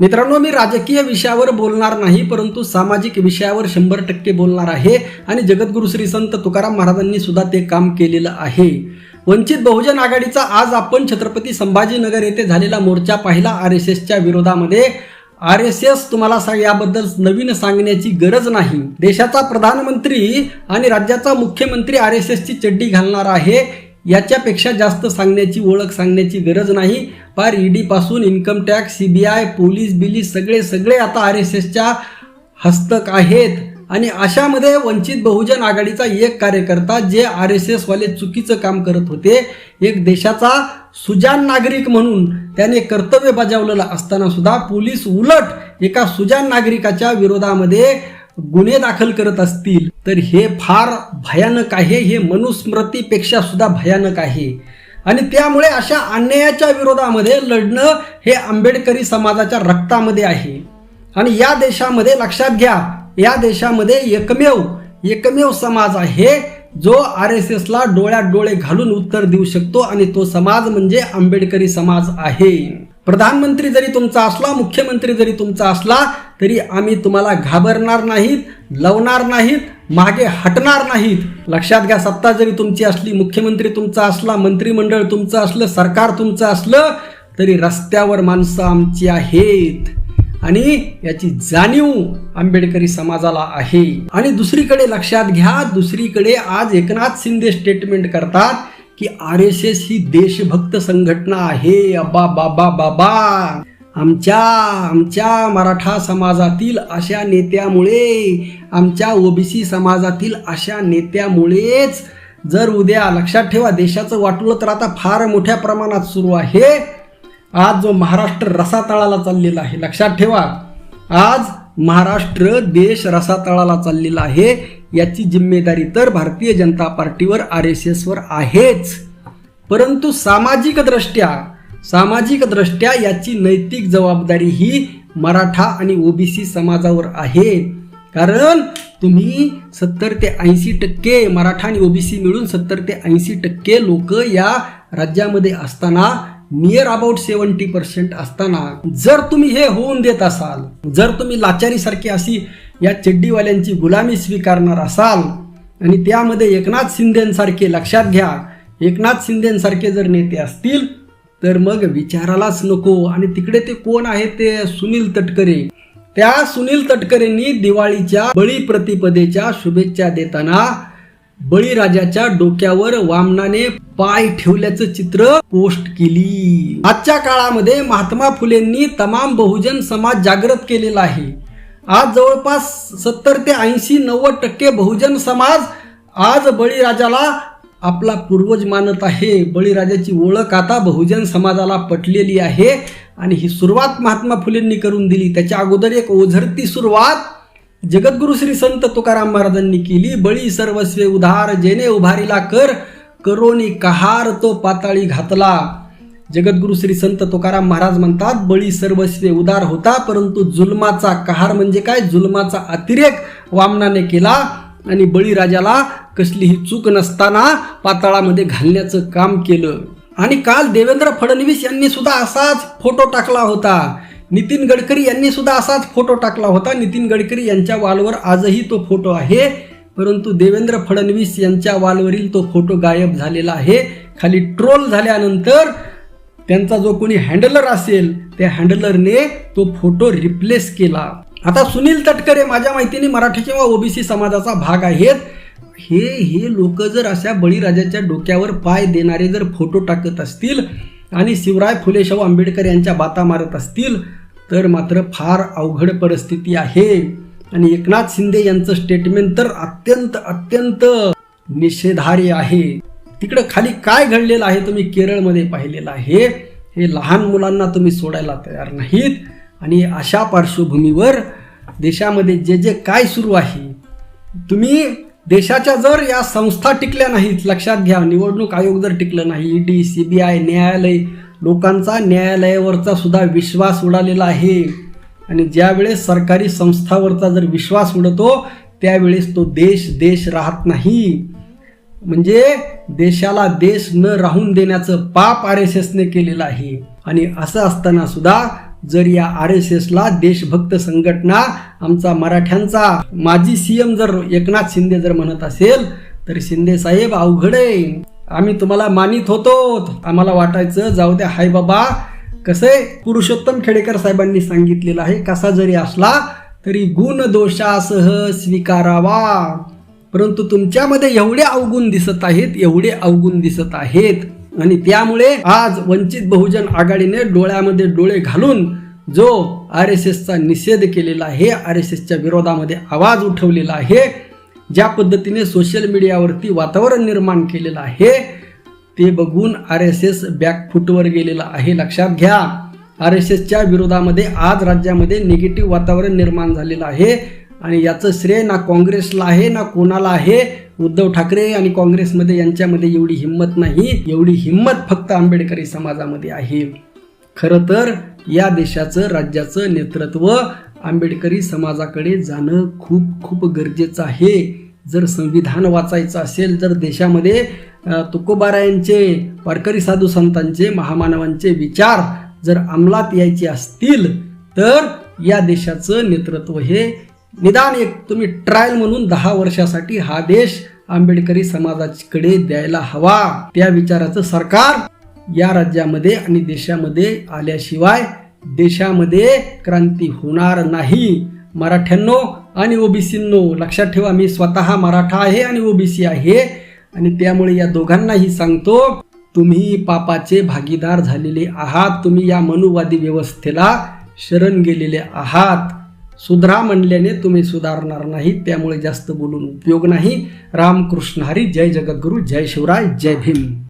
मित्रांनो मी राजकीय विषयावर बोलणार नाही परंतु सामाजिक विषयावर शंभर टक्के बोलणार आहे आणि जगद्गुरु श्री संत तुकाराम महाराजांनी सुद्धा ते काम केलेलं आहे. वंचित बहुजन आघाडीचा आज आपण छत्रपती संभाजीनगर येथे झालेला मोर्चा पाहिला आर एस एसच्या विरोधामध्ये. आर एस एस तुम्हाला सांग याबद्दल नवीन सांगण्याची गरज नाही. देशाचा प्रधानमंत्री आणि राज्याचा मुख्यमंत्री आर एस एसची चड्डी घालणार आहे. याच्यापेक्षा जास्त सांगण्याची ओळख सांगण्याची गरज नाही. फार ईडीपासून income tax C B I police बिलीस सगळे सगळे आता आर एस एसच्या हस्तक आहेत. आणि अशामध्ये वंचित बहुजन आघाडीचा एक कार्यकर्ता जे आर एस एसवाले चुकीचं काम करत होते एक देशाचा सुजान नागरिक म्हणून त्याने कर्तव्य बजावलेलं असताना सुद्धा पोलीस उलट एका सुजान नागरिकाच्या विरोधामध्ये गुन्हे दाखल करत असतील तर हे फार भयानक आहे. हे मनुस्मृतीपेक्षा सुद्धा भयानक आहे. आणि त्यामुळे अशा अन्यायाच्या विरोधामध्ये लढणं हे आंबेडकरी समाजाच्या रक्तामध्ये आहे. आणि या देशामध्ये लक्षात घ्या या देशामध्ये एकमेव एकमेव समाज आहे जो आर एस एसला डोळ्यात डोळे घालून उत्तर देऊ शकतो. आणि तो समाज म्हणजे आंबेडकरी समाज आहे. प्रधानमंत्री जरी तुमचा असला मुख्यमंत्री जरी तुमचा असला तरी आम्ही तुम्हाला घाबरणार नाहीत लवणार नाहीत मागे हटणार नाहीत. लक्षात घ्या सत्ता जरी तुमची असली मुख्यमंत्री तुमचा असला मंत्रिमंडळ तुमचं असलं सरकार तुमचं असलं तरी रस्त्यावर माणसं आमची आहेत. आणि याची जाणीव आंबेडकरी समाजाला आहे. आणि दुसरीकडे लक्षात घ्या दुसरीकडे आज एकनाथ शिंदे स्टेटमेंट करतात की आर एस एस ही देशभक्त संघटना आहे. अब्बा बाबा बाबा. आमच्या आमच्या मराठा समाजातील अशा नेत्यामुळे आमच्या ओबीसी समाजातील अशा नेत्यामुळेच जर उद्या लक्षात ठेवा देशाचं वाटलं तर आता फार मोठ्या प्रमाणात सुरू आहे. आज जो महाराष्ट्र रसातळाला चाललेला आहे लक्षात ठेवा. आज महाराष्ट्र देश रसातळाला चाललेला आहे. याची जिम्मेदारी तर भारतीय जनता पार्टीवर आर एस एसवर आहेच. परंतु सामाजिकदृष्ट्या सामाजिकदृष्ट्या याची नैतिक जबाबदारी ही मराठा आणि ओबीसी समाजावर आहे. कारण तुम्ही सत्तर ते ऐंशी टक्के मराठा आणि ओबीसी मिळून सत्तर ते ऐंशी टक्के लोक या राज्यामध्ये असताना नियर अबाउट सेवन्टी पर्सेंट असताना जर तुम्ही हे होऊन देत असाल जर तुम्ही लाचारीसारखी अशी या चड्डीवाल्यांची गुलामी स्वीकारणार असाल आणि त्यामध्ये एकनाथ शिंदेसारखे लक्षात घ्या. एकनाथ शिंदेसारखे जर नेते असतील तर मग विचारालाच नको. आणि तिकडे ते कोण आहे ते सुनील तटकरे. त्या सुनील तटकरेंनी दिवाळीच्या बळी प्रतिपदेच्या शुभेच्छा देताना बळीराजाच्या डोक्यावर वामनाने पाय ठेवल्याचं चित्र पोस्ट केली. आजच्या काळामध्ये महात्मा फुलेंनी तमाम बहुजन समाज जागृत केलेला आहे. आज जवळपास सत्तर ते ऐंशी नव्वद टक्के बहुजन समाज आज बळीराजाला आपला पूर्वज मानत आहे. बळीराजाची ओळख आता बहुजन समाजाला पटलेली आहे आणि ही सुरुवात महात्मा फुलेंनी करून दिली. त्याच्या अगोदर एक ओझरती सुरुवात जगद्गुरु श्री संत तुकाराम महाराजांनी केली. बळी सर्वस्वे उधार जेने उभारीला कर करोनी कहार तो पाताळी घातला. जगद्गुरु श्री संत तुकाराम महाराज म्हणतात बळी सर्वस्वे उदार होता परंतु जुलमाचा कहार म्हणजे काय? जुलमाचा अतिरेक वामनाने केला आणि बळीराजाला कसलीही चूक नसताना पाताळामध्ये घालण्याचं काम केलं. आणि काल देवेंद्र फडणवीस यांनी सुद्धा असाच फोटो टाकला होता. नितीन गडकरी यांनी सुद्धा असाच फोटो टाकला होता. नितीन गडकरी यांच्या वालवर आजही तो फोटो आहे. परंतु देवेंद्र फडणवीस यांच्या वालवरील तो फोटो गायब झालेला आहे. खाली ट्रोल झाल्यानंतर त्यांचा जो कोणी हँडलर असेल त्या हँडलरने तो फोटो रिप्लेस केला. आता सुनील तटकरे माझ्या माहितीने मराठी किंवा ओबीसी समाजाचा भाग आहेत. हे हे लोक जर अशा बळीराजाच्या डोक्यावर पाय देणारे जर फोटो टाकत असतील आणि शिवराय फुले शाहू आंबेडकर यांच्या बाता मारत असतील तर मात्र फार अवघड परिस्थिती आहे. आणि एकनाथ शिंदे यांचं स्टेटमेंट तर अत्यंत अत्यंत निषेधार्य आहे. तिकडं खाली काय घडलेलं आहे तुम्ही केरळमध्ये पाहिलेलं आहे हे लहान मुलांना तुम्ही सोडायला तयार नाहीत. आणि अशा पार्श्वभूमीवर देशामध्ये जे जे काय सुरू आहे तुम्ही देशाच्या जर या संस्था टिकल्या नाहीत लक्षात घ्या निवडणूक आयोग जर टिकलं नाही ईडी आय न्यायालय लोकांचा न्यायालयावरचा सुद्धा विश्वास उडालेला आहे. आणि ज्यावेळेस सरकारी संस्थावरचा जर विश्वास उडतो त्यावेळेस तो देश देश राहत नाही. म्हणजे देशाला देश न राहून देण्याचं पाप आर एस एसने केलेलं आहे. आणि असं असताना सुद्धा जर या आर एस एसला देशभक्त संघटना आमचा मराठ्यांचा माजी सीएम जर एकनाथ शिंदे जर म्हणत असेल तर शिंदे साहेब अवघड आहे. आम्ही तुम्हाला मानित होतो. आम्हाला वाटायचं जाऊ द्या हाय बाबा कसे पुरुषोत्तम खेडेकर साहेबांनी सांगितलेलं आहे कसा जरी असला तरी गुण दोषासह स्वीकारावा. परंतु तुमच्यामध्ये एवढे अवगुण दिसत आहेत एवढे अवगुण दिसत आहेत. आणि त्यामुळे आज वंचित बहुजन आघाडीने डोळ्यामध्ये डोळे घालून जो आर एस एसचा निषेध केलेला आहे आर एस एसच्या विरोधामध्ये आवाज उठवलेला आहे ज्या पद्धतीने सोशल मीडियावरती वातावरण निर्माण केलेलं आहे ते बघून आर एस एस बॅकफुटवर गेलेलं आहे. लक्षात घ्या आर एस एसच्या विरोधामध्ये आज राज्यामध्ये निगेटिव्ह वातावरण निर्माण झालेलं आहे. आणि याचं श्रेय ना काँग्रेसला आहे ना कोणाला आहे? उद्धव ठाकरे आणि काँग्रेसमध्ये यांच्यामध्ये एवढी हिंमत नाही. एवढी हिंमत फक्त आंबेडकरी समाजामध्ये आहे. खरं तर या देशाचं राज्याचं नेतृत्व आंबेडकरी समाजाकडे जाणं खूप खूप गरजेचं आहे. जर संविधान वाचायचं असेल जर देशामध्ये तुकोबारायांचे वारकरी साधू संतांचे महामानवांचे विचार जर अंमलात यायचे असतील तर या देशाचं नेतृत्व हे निदान एक तुम्ही ट्रायल म्हणून दहा वर्षासाठी हा देश आंबेडकरी समाजाकडे द्यायला हवा. त्या विचाराचं सरकार या राज्यामध्ये आणि देशामध्ये आल्याशिवाय देशामध्ये क्रांती होणार नाही. मराठ्यांनो आणि ओबीसींनो लक्षात ठेवा मी स्वतः मराठा आहे आणि ओबीसी आहे आणि त्यामुळे या दोघांनाही सांगतो तुम्ही पापाचे भागीदार झालेले आहात. तुम्ही या मनुवादी व्यवस्थेला शरण गेलेले आहात. सुधरा म्हणल्याने तुम्ही सुधारणार नाही त्यामुळे जास्त बोलून उपयोग नाही. रामकृष्ण हरी जय जगद्गुरु जय शिवराय जय भीम.